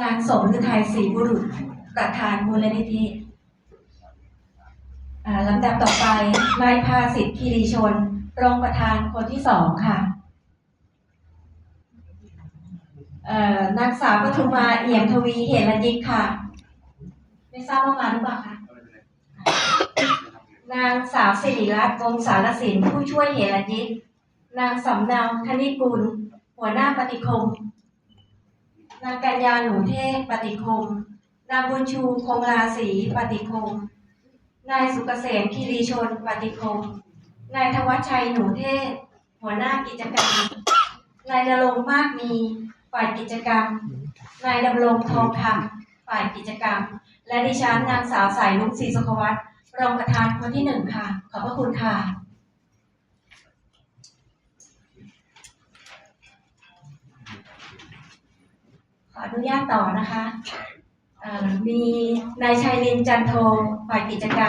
นางสมฤทัยศรีบุรุษประธานมูลนิธิอ่าลำดับต่อไปนายภาสิทธิ์คีรีชน รองประธานคนที่สองค่ะเอ่อนางสาวปทุมมาเอี่ยมทวีเหรยิกค่ะ ไม่ทราบว่ามาหรือเปล่าคะนางสาวสิริรัตน์วงศาลสินผู้ช่วยเหรยิก นางสำเนาคณิกุลหัวหน้าปฏิคม นางกัญญาหนูเทพปฏิคม นางบุญชูคงราศีปฏิคม นายสุกเกษมคีรีชนปฏิคม นายธวัชชัยหนูเทพหัวหน้ากิจกรรม นายนรงมากมี ฝ่ายกิจกรรม นายดำรงทองคำฝ่ายกิจกรรม และดิฉันนางสาวสายลุงศรีสุขวัตรรองประธานคนที่หนึ่งค่ะ ขอบพระคุณค่ะ ออนุญาตต่อนะคะมีนายชัยลินจันโทฝ่ายกิจการ